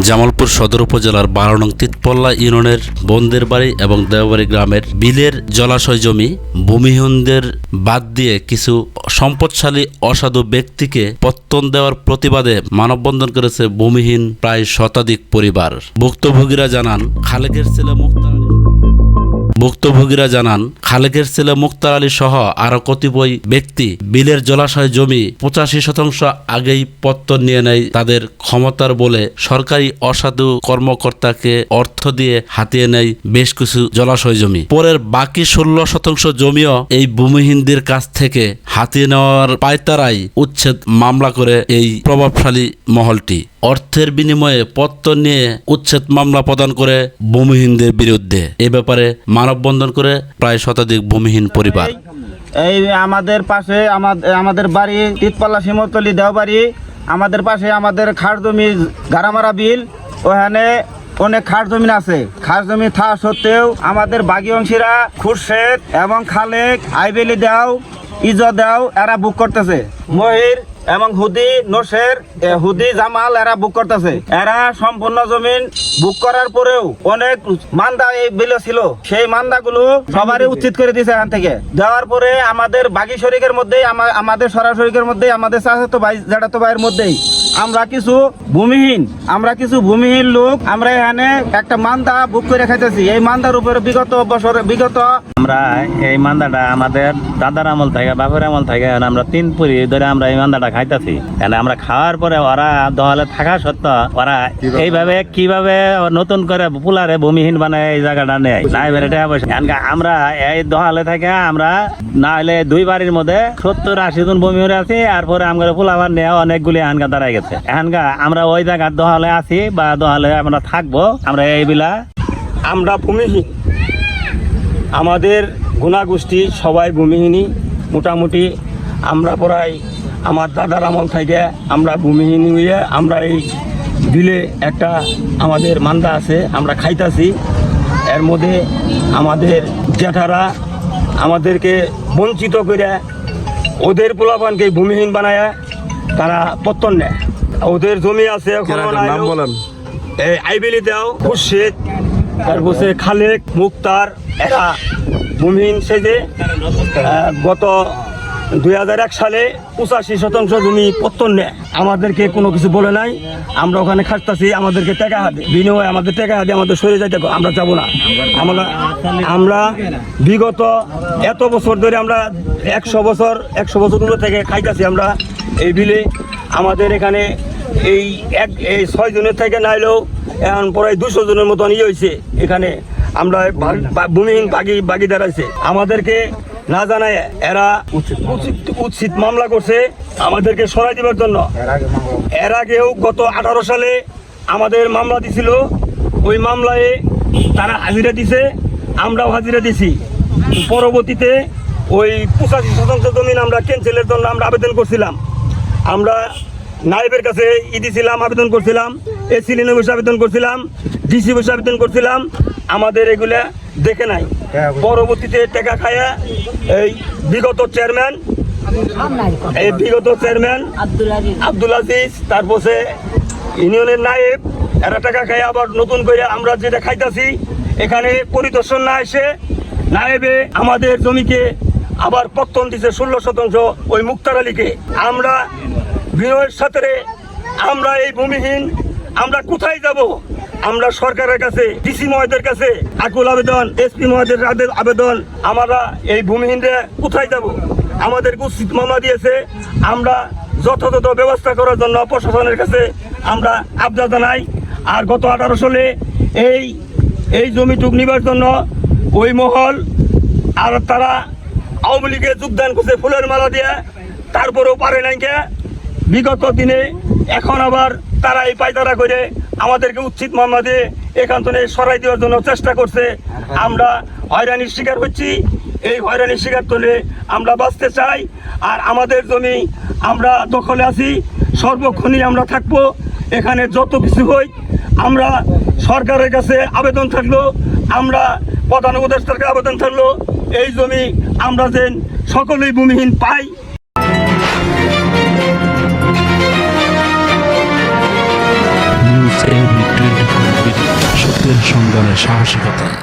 জামালপুর সদর উপজেলার বারো নং তিতপল্লা ইউনিয়নের বন্দের বাড়ি এবং দেওবাড়ি গ্রামের বিলের জলাশয় জমি ভূমিহীনদের বাদ দিয়ে কিছু সম্পদশালী অসাধু ব্যক্তিকে পত্তন দেওয়ার প্রতিবাদে মানববন্ধন করেছে ভূমিহীন প্রায় শতাধিক পরিবার। ভুক্তভোগীরা জানান, খালেকের ছেলে মুক্তার ভুক্তভোগীরা জানান, খালেকের ছেলে মুক্তার আলী সহ আরও কতিপয় ব্যক্তি বিলের জলাশয় জমি পঁচাশি শতাংশ আগেই পত্তন নিয়ে নেয় তাদের ক্ষমতার বলে সরকারি অসাধু কর্মকর্তাকে অর্থ দিয়ে হাতিয়ে নেয় বেশ কিছু জলাশয় জমি। পরের বাকি ষোলো শতাংশ জমিও এই ভূমিহীনদের কাছ থেকে হাতিয়ে নেওয়ার পায়তারাই উচ্ছেদ মামলা করে এই প্রভাবশালী মহলটি। অর্থের বিনিময়ে পত্তন নিয়ে উচ্ছেদ মামলা প্রদান করে ভূমিহীনদের বিরুদ্ধে। এ ব্যাপারে মানববন্ধন করে প্রায় শতাধিক ভূমিহীন পরিবার। এই আমাদের পাশে আমাদের বাড়ি, তিতপাল্লা শিমতলি দেওবাড়ি, আমাদের পাশে আমাদের খাট জমি গারামারা বিল, ওখানে অনেক খাট জমি আছে। খাট জমি থাকা সত্ত্বেও আমাদের বাগি অংশীরা খুরশেদ এবং খালেক, আইবেলি দেও, ইজ দেও, এরা বুক করতেছে। মহির এবং হুদি নোসের হুদি জামাল এরা বুক করতেছে। এরা সম্পূর্ণ জমিন বুক করার পরেও অনেক মান্দা এই বিল ছিল। সেই মান্দাগুলো সবারই উচিত করে দিয়েছে এখান থেকে। দেওয়ার পরে আমাদের বাগি শরিকের মধ্যেই আমাদের সরাসরিকের মধ্যেই, আমাদের চাচাতো ভাই, জ্যাঠাতো ভাইয়ের মধ্যেই আমরা কিছু ভূমিহীন আমরা কিছু ভূমিহীন লোক আমরা এখানে একটা মান্দা বুক করে খাইতেছি। এই মান্দার উপরে বিগত বছর বিগত আমরা এই মান্দাটা আমাদের দাদার আমল থেকে বাপের আমল থেকে আমরা তিন পুরি ধরে আমরা এই মান্দাটা খাইতেছি। আমরা খাওয়ার পরে ওরা দহলে থাকা সত্ত্বেও ওরা এইভাবে কীভাবে নতুন করে পুলারে ভূমিহীন বানায় এই জায়গাটা নেয়। না এবারে টাকা আমরা এই দহালে থেকে আমরা না হলে দুই বাড়ির মধ্যে সত্তর আশি জন ভূমি হয়ে আছি আর পরে আমাদের পুলাবার নেওয়া অনেকগুলি এখানকার দাঁড়াই গেছে। এখানকার আমরা ওই জায়গার দহালে আছি বা দহালে আমরা থাকব, আমরা এইবিলা। আমরা ভূমিহীন। আমাদের গুণাগোষ্ঠী সবাই ভূমিহীনই। মোটামুটি আমরা প্রায় আমার দাদার আমল থেকে আমরা ভূমিহীন হয়ে আমরা এই বিলে একটা আমাদের মান্দা আছে, আমরা খাইতাছি। এর মধ্যে আমাদের জ্যাঠারা আমাদেরকে বঞ্চিত করে ওদের পোলাপানকে ভূমিহীন বানায় তারা পত্তন নেয়। ওদের জমি আছে নাম বলেন। এই আইবেলি দেও খুরশেদ তারপরে খালেক মুক্তার এরা ভূমিহীন সেজে গত দুই হাজার এক সালে পঁচাশি শতাংশ জমি পত্তন নেয়। আমাদেরকে কোনো কিছু বলে নাই। আমরা ওখানে খাটতাছি আমাদেরকে টাকা হাতে। বিনিময়ে আমাদের টাকা হাতে আমাদের সরে যাইতে আমরা যাব না। আমরা আমরা বিগত এত বছর ধরে আমরা একশো বছর একশো বছর থেকে খাইতাছি আমরা এই বিলে। আমাদের এখানে এই এক এই ছয় জনের থেকে নাইলেও এখন প্রায় দুশো জনের মতন ইয়ে হয়েছে এখানে। আমরা ভূমিহীন বাগি বাগিদার আছে আমাদেরকে না জানায় এরা উচিত- উচিত মামলা করছে আমাদেরকে সরাই দেবার জন্য। এর আগেও গত আঠারো সালে আমাদের মামলা দিছিল। ওই মামলায় তারা হাজিরা দিছে আমরাও হাজিরা দিছি। পরবর্তীতে ওই পঁচাশি শতাংশ জমিন আমরা ক্যান্সেলের জন্য আমরা আবেদন করছিলাম। আমরা নাইবের কাছে ই দিছিলাম আবেদন করছিলাম এসি লিনে বসে আবেদন করছিলাম ডিসি বসে আবেদন করছিলাম আমাদের এগুলা দেখে নাই। পরবর্তীতে টাকা খায়া এই বিগত চেয়ারম্যান এই বিগত চেয়ারম্যান আব্দুল আজিজ। তারপরে ইউনিয়নের নায়েব এরা টাকা খাই আবার নতুন করে আমরা যেটা খাইতাছি এখানে পরিদর্শন না এসে নায়েবে আমাদের জমিকে আবার পত্তন দিছে ষোলো শতাংশ ওই মুক্তার আলীকে। আমরা বিনয়ের সাথে আমরা এই ভূমিহীন, আমরা কোথায় যাব? আমরা সরকারের কাছে, ডিসি মহোদয়ের কাছে আকুল আবেদন, এসপি মহোদয়ের আবেদন, আমরা এই ভূমিহীনরা কোথায় যাব? আমাদের উচিত মামলা দিয়েছে, আমরা যথাযথ ব্যবস্থা করার জন্য প্রশাসনের কাছে আমরা আবদা জানাই। আর গত আঠারো সালে এই এই জমিটুক নিবার জন্য ওই মহল আর তারা আওয়ামী লীগে যোগদান করছে ফুলের মালা দিয়ে, তারপরেও পারে নাই বিগত দিনে এখন আবার তারা এই পায়তারা করে আমাদেরকে উচিত মামলা দিয়ে এখান থেকে সরাই দেওয়ার জন্য চেষ্টা করছে। আমরা হয়রানির শিকার হচ্ছি। এই হয়রানির শিকার তুলে আমরা বাঁচতে চাই। আর আমাদের জমি আমরা দখলে আছি। সর্বক্ষণই আমরা থাকব। এখানে যত কিছু হই আমরা সরকারের কাছে আবেদন থাকল। আমরা প্রধান উপদেষ্টার আবেদন থাকল। এই জমি আমরা যেন সকলেই ভূমিহীন পাই। সন্ধানে সাহসিকতা।